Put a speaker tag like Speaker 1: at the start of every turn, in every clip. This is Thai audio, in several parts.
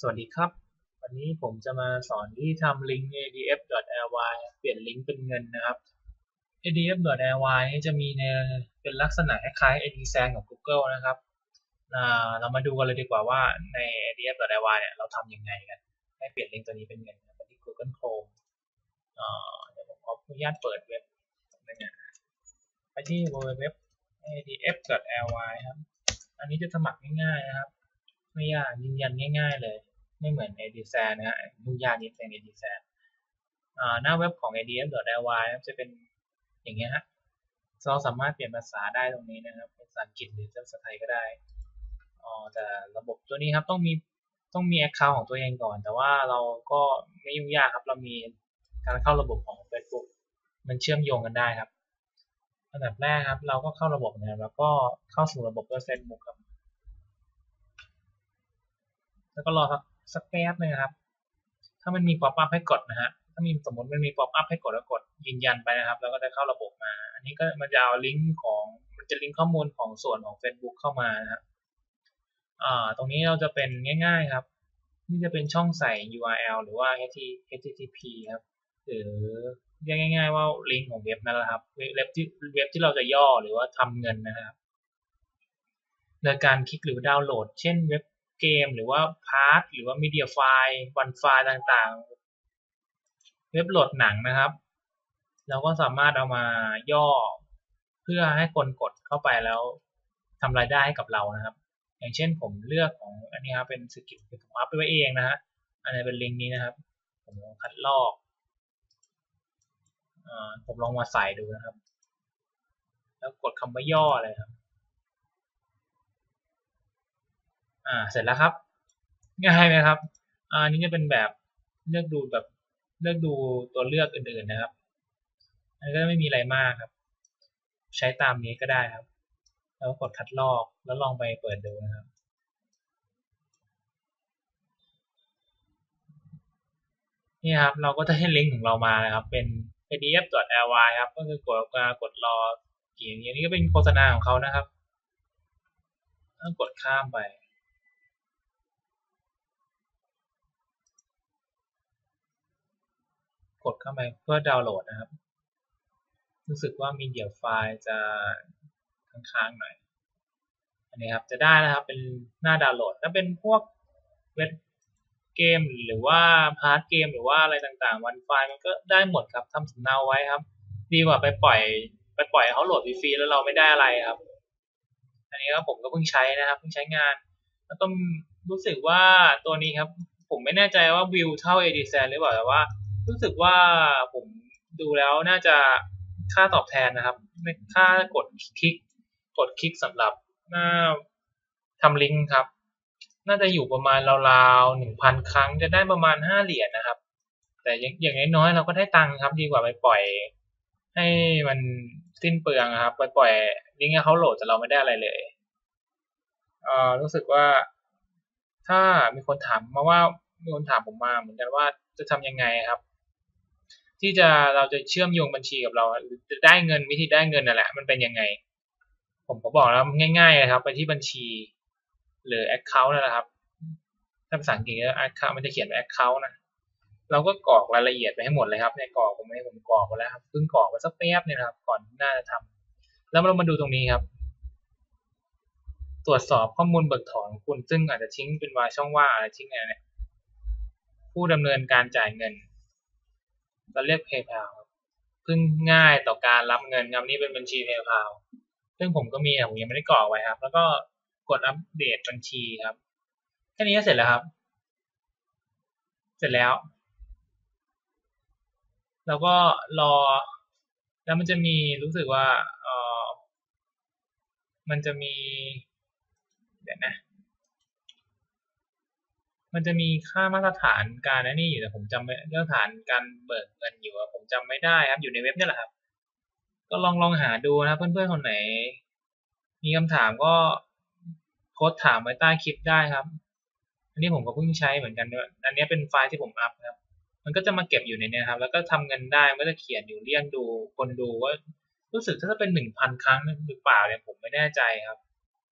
Speaker 1: สวัสดีครับ วันนี้ผมจะมาสอนที่ทำลิงก์ adf.ly เปลี่ยนลิงก์เป็นเงินนะครับ adf.ly จะมีในเป็นลักษณะคล้ายๆ adsense ของ Google นะครับ เรามาดูกันเลยดีกว่าว่าใน adf.ly เนี่ยเราทำยังไงกัน ให้เปลี่ยนลิงก์ตัวนี้เป็นเงินไปที่ Google Chrome เดี๋ยวผมขออนุญาตเปิดเว็บไปที่ www adf.ly ครับ อันนี้จะสมัครง่ายๆนะครับ ไม่ยากยืนยันง่าย ๆเลย ไม่เหมือน a d s a n นะฮะยุ่งยากนิดนึง a d s a n หน้าเว็บของ adf.ly จะเป็นอย่างเงี้ยฮะเราสามารถเปลี่ยนภาษาได้ตรงนี้นะครับภาษาอังกฤษหรือภาษาไทยก็ได้อ๋อแต่ระบบตัวนี้ครับต้องมีต้องมี account ของตัวเองก่อน แต่ว่าเราก็ไม่ยุ่งยากครับ เรามีการเข้าระบบของ Facebook มันเชื่อมโยงกันได้ครับอันดับแรกครับ เราก็เข้าระบบนะแล้วก็เข้าสู่ระบบด้วย Facebook ครับ แล้วก็รอสัก สักแป๊บนึงครับ ถ้ามันมีป๊อปอัพให้กดนะฮะถ้ามีสมมติมันมีป๊อปอัพให้กดแล้วกดยืนยันไปนะครับ แล้วก็จะเข้าระบบมา อันนี้ก็มันจะเอาลิงก์ของมันจะลิงก์ข้อมูลของส่วนของ Facebook เข้ามานะครับอ่าตรงนี้เราจะเป็นง่าย ๆครับ นี่จะเป็นช่องใส่ URL หรือว่า HTTP ครับหรือเรียกง่าย ๆ ว่าลิงก์ของเว็บนั่นแหละครับเว็บที่เว็บที่เราจะย่อหรือว่าทำเงินนะครับโดยการคลิกหรือดาวน์โหลด เช่นเว็บ เกมหรือว่าพาร์ทหรือว่ามีเดียไฟล์วันไฟล์ต่างๆ เว็บโหลดหนังนะครับ เราก็สามารถเอามาย่อเพื่อให้คนกดเข้าไปแล้วทำรายได้ให้กับเรานะครับ อย่างเช่นผมเลือกของอันนี้ครับเป็นสกิปผมอัพไปไว้เองนะฮะอันนี้เป็นลิงก์นี้นะครับ ผมลองคัดลอกผมลองมาใส่ดูนะครับ แล้วกดคำว่าย่อเลยครับ อ่า เสร็จแล้วครับ ง่ายไหมครับอันนี้จะเป็นแบบเลือกดูแบบเลือกดูตัวเลือกอื่นๆนะครับ อันนี้ก็ไม่มีอะไรมากครับ ใช้ตามนี้ก็ได้ครับ แล้วกดคัดลอกแล้วลองไปเปิดดูนะครับนี่ครับเราก็จะให้ลิงก์ของเรามานะครับ เป็น pdf.ly ครับ ก็คือกดกดรอกี่อย่างนี้ก็เป็นโฆษณาของเขานะครับต้องกดข้ามไป กดเข้าไปเพื่อดาวน์โหลดนะครับ รู้สึกว่ามีเดียวไฟล์จะค้างๆหน่อย อันนี้ครับจะได้นะครับเป็นหน้าดาวน์โหลด ถ้าเป็นพวกเว็บเกมหรือว่าพาร์ทเกมหรือว่าอะไรต่างๆ วันไฟล์มันก็ได้หมดครับทำสำเนาไว้ครับ ดีกว่าไปปล่อยไปปล่อยเขาโหลดฟรีๆแล้วเราไม่ได้อะไรครับ อันนี้ก็ผมก็เพิ่งใช้นะครับเพิ่งใช้งาน แล้วก็รู้สึกว่าตัวนี้ครับ ผมไม่แน่ใจว่าวิวเท่า a d s e n หรือเปล่าแต่ว่า รู้สึกว่าผมดูแล้วน่าจะค่าตอบแทนนะครับค่ากดคลิก กดคลิกสำหรับหน้าทำลิงก์ครับ น่าจะอยู่ประมาณราวๆหนึ่งพันครั้งจะได้ประมาณห้าเหรียญนะครับ แต่อย่างน้อยๆเราก็ได้ตังค์ครับ ดีกว่าไปปล่อย ให้มันสิ้นเปลืองครับ ไปปล่อยลิงก์ให้เขาโหลดแต่เราไม่ได้อะไรเลยเอ่อรู้สึกว่า ถ้ามีคนถามมาว่ามีคนถามผมมาเหมือนกันว่าจะทำยังไงครับ ที่จะเราจะเชื่อมโยงบัญชีกับเราจะได้เงินวิธีได้เงินนั่นแหละ มันเป็นยังไง ผมก็บอกแล้วง่ายๆเลยครับ ไปที่บัญชี หรือ account นะครับ ถ้าภาษาอังกฤษก็ account มันจะเขียนว่า account นะเราก็กรอกรายละเอียดไปให้หมดเลยครับในกรอกผมให้ผมกรอกไปแล้วครับเพิ่งกรอกไปสักแป๊บเนี่ยครับ ก่อนน่าจะทำแล้วเรามาดูตรงนี้ครับ ตรวจสอบข้อมูลเบิกถอนคุณซึ่งอาจจะทิ้งเป็นวาช่องว่างอะไรทิ้งอะไรเนี่ยผู้ดำเนินการจ่ายเงิน เราเรียก PayPal เพิ่งง่ายต่อการรับเงินครับนี่เป็นบัญชี PayPal ซึ่งผมก็มีผมยังไม่ได้กรอกไว้ครับ แล้วก็กดอัปเดตบัญชีครับแค่นี้ก็เสร็จแล้วครับ เสร็จแล้ว แล้วก็รอ แล้วมันจะมีรู้สึกว่าเออมันจะมี เดี๋ยวนะ มันจะมีค่ามาตรฐานการนี่อยู่แต่ผมจำไม่มาตรฐานการเบิกเงินอยู่ผมจำไม่ได้ครับ อยู่ในเว็บนี่แหละครับ ก็ลองลองหาดูนะเพื่อนๆคนไหน มีคำถามก็โค้ดถามไว้ใต้คลิปได้ครับ อันนี้ผมก็เพิ่งใช้เหมือนกันด้วยอันนี้เป็นไฟล์ที่ผมอัพครับ มันก็จะมาเก็บอยู่ในนี้ครับ แล้วก็ทำเงินได้ก็จะเขียนอยู่เรียงดูคนดูว่ารู้สึกถ้าจะเป็นหนึ่งพันครั้งหรือเปล่าเนี่ยผมไม่แน่ใจครับ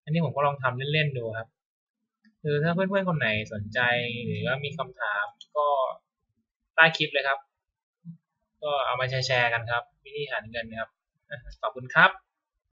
Speaker 1: อันนี้ผมก็ลองทำเล่นๆดูครับ คือถ้าเพื่อนๆคนไหนสนใจหรือว่ามีคำถามก็ใต้คลิปเลยครับ ก็เอามาแชร์ๆกันครับ วิธีหาเงินนะครับ ขอบคุณครับ